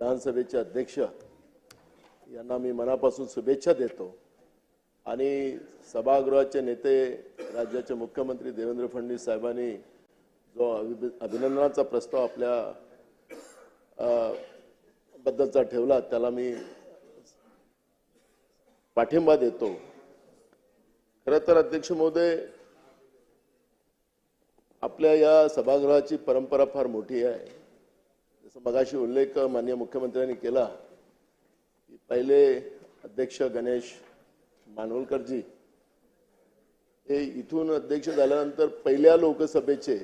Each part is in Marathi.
विधानसभेचे अध्यक्ष यांना मी मनापासून शुभेच्छा देतो. आणि सभागृहाचे नेते राज्याचे मुख्यमंत्री देवेंद्र फडणवीस साहेबांनी जो अभि- अभिनंदनाचा प्रस्ताव आपल्या बद्दलचा ठेवला त्याला मी पाठिंबा देतो. खरं तर अध्यक्ष महोदय आपल्या या सभागृहाची परंपरा फार मोठी आहे. जसं मगाशी उल्लेख माननीय मुख्यमंत्र्यांनी केला की पहिले अध्यक्ष गणेश मानवलकरजी हे इथून अध्यक्ष झाल्यानंतर पहिल्या लोकसभेचे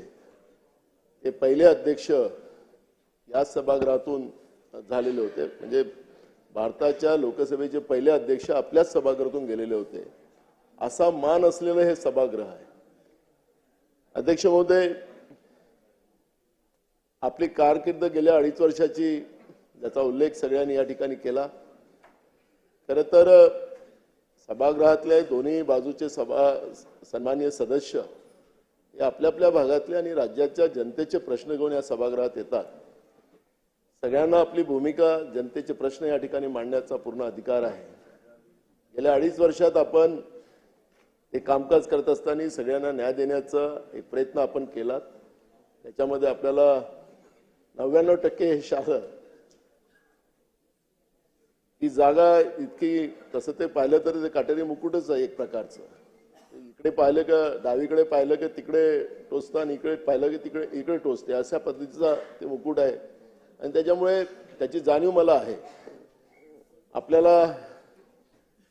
ते पहिले अध्यक्ष या सभागृहातून झालेले होते. म्हणजे भारताच्या लोकसभेचे पहिले अध्यक्ष आपल्याच सभागृहातून गेलेले होते. असा मान असलेलं हे सभागृह आहे. अध्यक्ष महोदय आपली कारकीर्द गेल्या अडीच वर्षाची ज्याचा उल्लेख सगळ्यांनी या ठिकाणी केला. खरं तर सभागृहातले दोन्ही बाजूचे सभा सन्माननीय सदस्य हे आपल्या आपल्या भागातले आणि राज्याच्या जनतेचे प्रश्न घेऊन या सभागृहात येतात. सगळ्यांना आपली भूमिका जनतेचे प्रश्न या ठिकाणी मांडण्याचा पूर्ण अधिकार आहे. गेल्या अडीच वर्षात आपण हे कामकाज करत असताना सगळ्यांना न्याय देण्याचा एक प्रयत्न आपण केला त्याच्यामध्ये आपल्याला नव्याण्णव टक्के हे आलं ही जागा इतकी तसं ते पाहिलं तर ते काटेरी मुकुटच आहे एक प्रकारचं. इकडे पाहिलं का डावीकडे पाहिलं की तिकडे टोचतं आणि इकडे पाहिलं की तिकडे इकडे टोचते. अशा पद्धतीचा ते मुकुट आहे. आणि त्याच्यामुळे त्याची जाणीव मला आहे. आपल्याला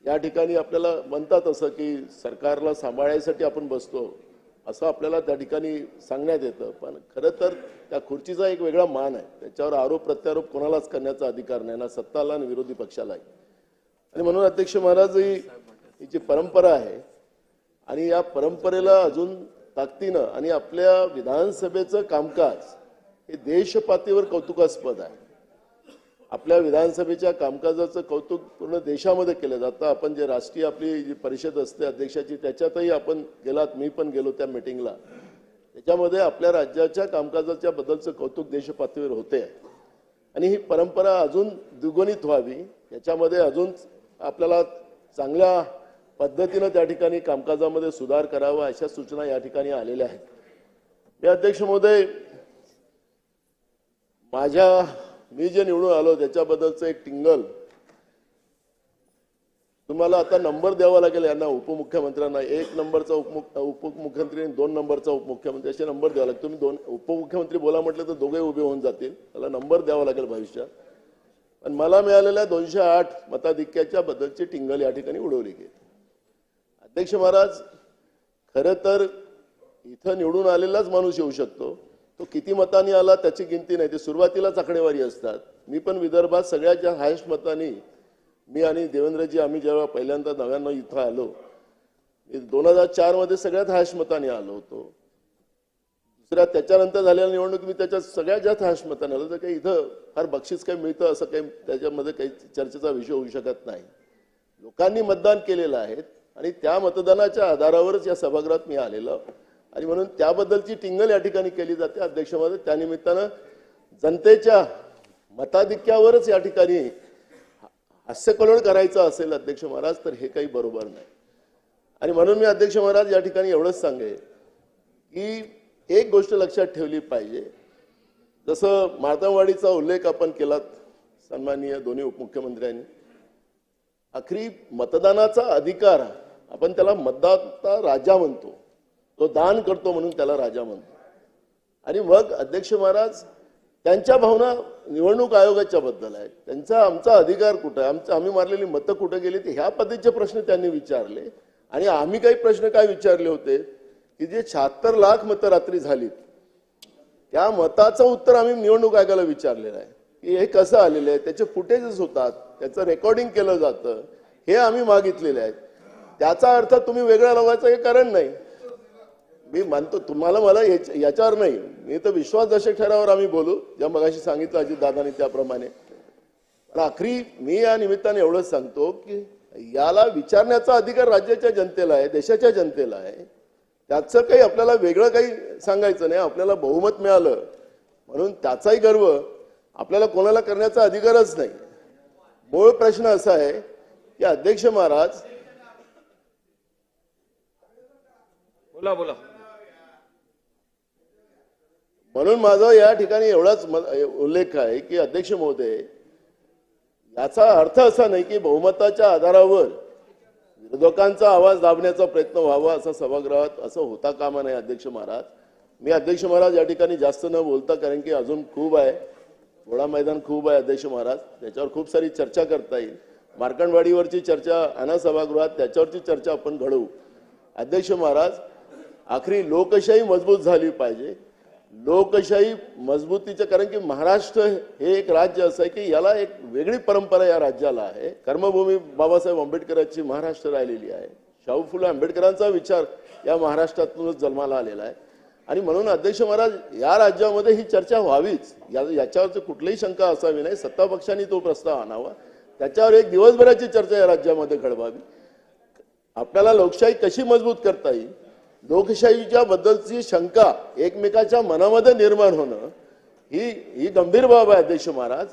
या ठिकाणी आपल्याला म्हणतात असं की सरकारला सांभाळायसाठी आपण बसतो. असं आपल्याला त्या ठिकाणी सांगण्यात येतं. पण खरं तर त्या खुर्चीचा एक वेगळा मान आहे. त्याच्यावर आरोप प्रत्यारोप कोणालाच करण्याचा अधिकार नाही. ना सत्ताला आणि विरोधी पक्षालाही. आणि म्हणून अध्यक्ष महाराज ही ही जी परंपरा आहे आणि या परंपरेला अजून ताकदीनं आणि आपल्या विधानसभेचं कामकाज हे देशपातळीवर कौतुकास्पद आहे. आपल्या विधानसभेच्या कामकाजाचं कौतुक पूर्ण देशामध्ये केलं जातं. आपण जे राष्ट्रीय आपली जी परिषद असते अध्यक्षाची त्याच्यातही आपण गेलात मी पण गेलो त्या मिटिंगला. त्याच्यामध्ये आपल्या राज्याच्या कामकाजाच्या बद्दलचं कौतुक देशपातळीवर होते आणि ही परंपरा अजून द्विगुणित व्हावी याच्यामध्ये अजून आपल्याला चांगल्या पद्धतीनं त्या ठिकाणी कामकाजामध्ये सुधार करावा अशा सूचना या ठिकाणी आलेल्या आहेत. मी अध्यक्ष महोदय माझ्या मी जे निवडून आलो त्याच्याबद्दलचं एक टिंगल. तुम्हाला आता नंबर द्यावा लागेल यांना उपमुख्यमंत्र्यांना. एक नंबरचा उपमुख उपमुख्यमंत्री आणि दोन नंबरचा उपमुख्यमंत्री असे नंबर द्यावा लागेल तुम्ही दोन उपमुख्यमंत्री बोला म्हटलं तर दोघे उभे होऊन जातील. त्याला नंबर द्यावा लागेल भविष्यात. पण मला मिळालेल्या दोनशे आठ मताधिक्याच्या बद्दलची टिंगल या ठिकाणी उडवली गेली. अध्यक्ष महाराज खरं तर इथं निवडून आलेलाच माणूस येऊ शकतो. तो किती मतांनी आला त्याची गिनती नाही. ते सुरुवातीलाच आकडेवारी असतात. मी पण विदर्भात सगळ्यात जास्त हायस्ट मतांनी मी आणि देवेंद्रजी आम्ही जेव्हा पहिल्यांदा नव्याण्णव इथं आलो दोन हजार चारमध्ये सगळ्यात हायस्ट मताने आलो होतो. दुसऱ्या त्याच्यानंतर झालेल्या निवडणूक मी त्याच्यात सगळ्यात जास्त हायस्ट मताने आलो. तर काही इथं फार बक्षीस काही मिळतं असं काही त्याच्यामध्ये काही चर्चेचा विषय होऊ शकत नाही. लोकांनी मतदान केलेलं आहे आणि त्या मतदानाच्या आधारावरच या सभागृहात मी आलेलो. आणि म्हणून त्याबद्दलची टिंगल या ठिकाणी केली जाते. अध्यक्षमध्ये त्यानिमित्तानं जनतेच्या मताधिक्यावरच या ठिकाणी हास्यकलोळ करायचं असेल अध्यक्ष महाराज तर हे काही बरोबर नाही. आणि म्हणून मी अध्यक्ष महाराज या ठिकाणी एवढंच सांगेल की एक गोष्ट लक्षात ठेवली पाहिजे. जसं मार्दमवाडीचा उल्लेख आपण केलात सन्माननीय दोन्ही उपमुख्यमंत्र्यांनी. आखरी मतदानाचा अधिकार आपण त्याला मतदाता राजा म्हणतो. तो दान करतो म्हणून त्याला राजा म्हणतो. आणि मग अध्यक्ष महाराज त्यांच्या भावना निवडणूक आयोगाच्या बद्दल आहेत. त्यांचा आमचा अधिकार कुठं आहे? आमचं आम्ही मारलेली मतं कुठं गेली? ते ह्या पद्धतीचे प्रश्न त्यांनी विचारले. आणि आम्ही काही प्रश्न काय विचारले होते? की जे शहात्तर लाख मतं रात्री झालीत त्या मताचं उत्तर आम्ही निवडणूक आयोगाला विचारलेलं आहे. की हे कसं आलेलं आहे? त्याचे फुटेजेस होतात त्याचं रेकॉर्डिंग केलं जातं हे आम्ही मागितलेले आहेत त्याचा अर्थ तुम्ही वेगळा लावायचं हे कारण नाही. मी मानतो तुम्हाला मला याच्यावर नाही. मी तर विश्वासदर्शक ठरावर आम्ही बोलू. ज्या मगाशी सांगितलं अजित दादानी त्याप्रमाणे. पण आखरी मी या निमित्ताने एवढंच सांगतो की याला विचारण्याचा अधिकार राज्याच्या जनतेला आहे देशाच्या जनतेला आहे. त्याचं काही आपल्याला वेगळं काही सांगायचं नाही. आपल्याला बहुमत मिळालं. म्हणून त्याचाही गर्व आपल्याला कोणाला करण्याचा अधिकारच नाही. मूळ प्रश्न असा आहे की अध्यक्ष महाराज बोला बोला. म्हणून माझा या ठिकाणी एवढाच उल्लेख आहे की अध्यक्ष महोदय याचा अर्थ असा नाही की बहुमताच्या आधारावर विरोधकांचा आवाज दाबण्याचा प्रयत्न व्हावा असा सभागृहात असं होता कामा नाही अध्यक्ष महाराज. मी अध्यक्ष महाराज या ठिकाणी जास्त न बोलता कारण की अजून खूप आहे थोडा मैदान खूप आहे अध्यक्ष महाराज त्याच्यावर खूप सारी चर्चा करता येईल. मार्कंडवाडीवरची चर्चा अना सभागृहात त्याच्यावरची चर्चा आपण घडवू. अध्यक्ष महाराज आखरी लोकशाही मजबूत झाली पाहिजे. लोकशाही मजबूतीचं कारण की महाराष्ट्र हे एक राज्य असं आहे की याला एक वेगळी परंपरा या राज्याला आहे. कर्मभूमी बाबासाहेब आंबेडकरांची महाराष्ट्र राहिलेली आहे. शाहू फुले आंबेडकरांचा विचार या महाराष्ट्रातूनच जन्माला आलेला आहे. आणि म्हणून अध्यक्ष महाराज या राज्यामध्ये ही चर्चा व्हावीच. या याच्यावरचं कुठलीही शंका असावी नाही. सत्ता पक्षांनी तो प्रस्ताव आणावा. त्याच्यावर एक दिवसभराची चर्चा या राज्यामध्ये घडवावी. आपल्याला लोकशाही कशी मजबूत करता येईल? लोकशाहीच्या बद्दलची शंका एकमेकाच्या मनामध्ये निर्माण होणं ही ही गंभीर बाब आहे अध्यक्ष महाराज.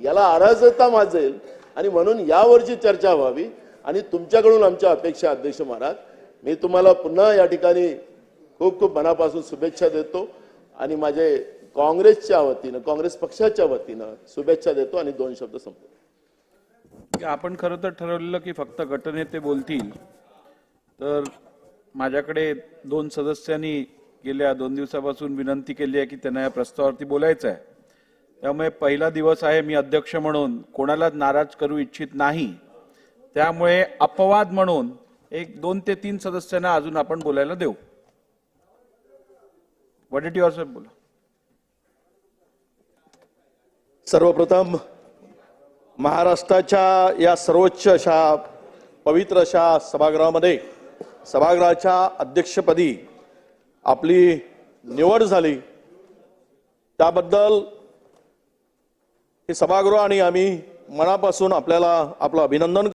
याला अराजकता माजेल आणि म्हणून यावरची चर्चा व्हावी आणि तुमच्याकडून आमच्या अपेक्षा अध्यक्ष महाराज. मी तुम्हाला पुन्हा या ठिकाणी खूप खूप मनापासून शुभेच्छा देतो आणि माझे काँग्रेसच्या वतीनं काँग्रेस पक्षाच्या वतीनं शुभेच्छा देतो आणि दोन शब्द संपतो आपण खरं तर ठरवलेलं की फक्त गटनेते बोलतील तर माझ्याकडे दोन सदस्यांनी गेल्या दोन दिवसापासून विनंती केली आहे की त्यांना या प्रस्तावावरती बोलायचं आहे त्यामुळे पहिला दिवस आहे मी अध्यक्ष म्हणून कोणालाच नाराज करू इच्छित नाही. त्यामुळे अपवाद म्हणून एक दोन ते तीन सदस्यांना अजून आपण बोलायला देऊ. वडेट्टीवार साहेब बोला. सर्वप्रथम महाराष्ट्राच्या या सर्वोच्च अशा पवित्र अशा सभागृहामध्ये सभागृहाच्या अध्यक्षपदी आपली निवड झाली. त्याबद्दल हे सभागृह आणि आम्ही मनापासून आपल्याला आपलं अभिनंदन